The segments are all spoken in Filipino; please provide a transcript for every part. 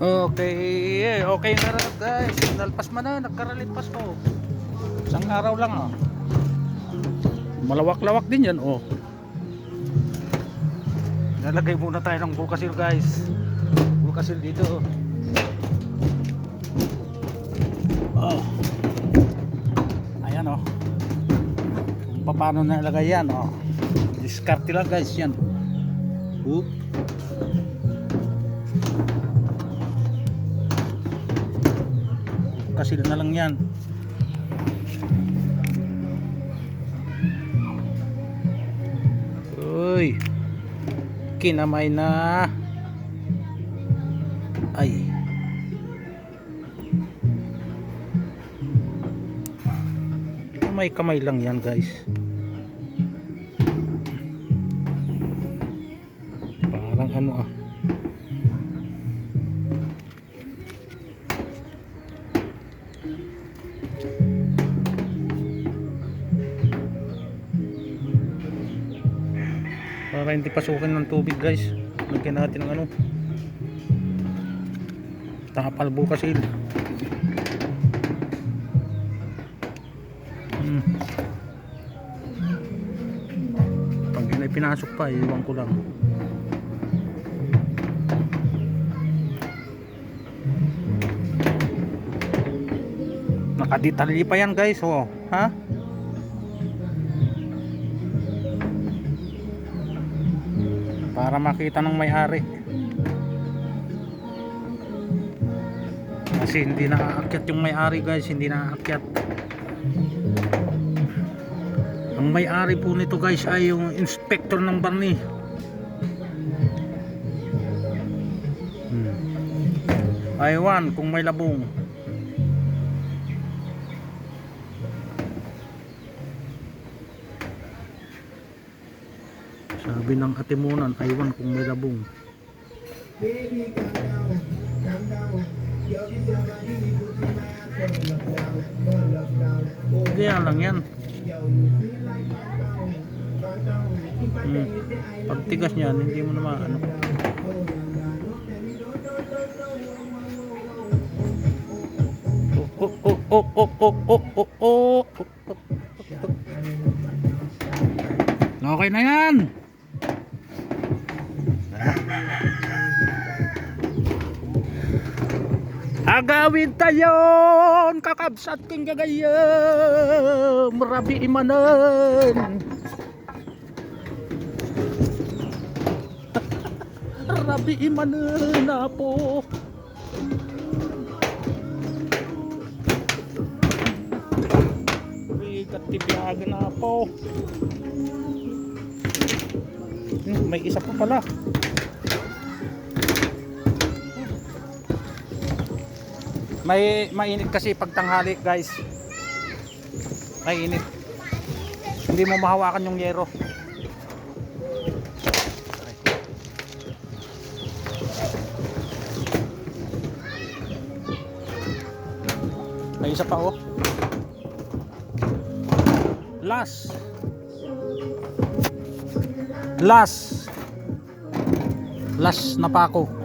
Okay, okay na rin guys. Nalpas man na, nagkaralipas ko. Isang araw lang ah. Malawak-lawak din yan oh. Nalagay muna tayo ng bukasil guys. Bukasil dito oh. Oh. Ayan oh. Kung paano nalagay yan oh. Diskarte lang guys yan. Oop. Kasil na lang yan. Uy. Kinamay na. Ay. Kamay-kamay lang yan guys. Para hindi pasukin ng tubig guys. Lagyan natin ng ano. Tapal bukasil. Hmm. Pag yun ay pinasok pa, iwan ko lang. Nakadetali pa yan guys, oh. Ha? Para makita ng may-ari. Kasi hindi naaakyat yung may-ari guys. Hindi naaakyat ang may-ari po nito guys ay yung inspector ng barni. Hmm. aywan kung may labong sabi ng atimunan aywan kung may labong kaya lang yan hmm. pag tigas niyan hindi mo naman ano oh oh oh oh oh oh oh oh Okay na yan. Agawin tayon, kakabsat king gagayam, marabi imanan. Rabi imanan na po. Bigat tibiyaga na po. May isa pa pala. May mainit kasi pag tanghali, guys. Mainit. Hindi mo mahawakan yung yero. May isa pa oh. Last. Last. Last na pa ako.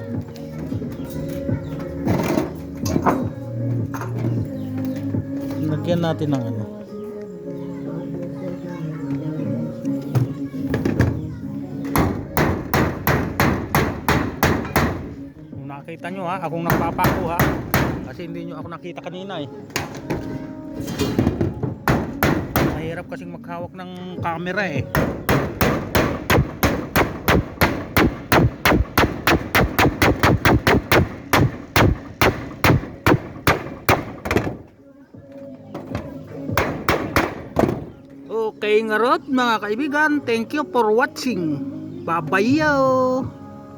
Lagyan natin ng ano. Kung nakita nyo ha, akong nagpapako ha. Kasi hindi nyo ako nakita kanina eh. Mahirap kasing maghawak ng camera eh. Okay nga rot mga kaibigan, thank you for watching. Babayaw!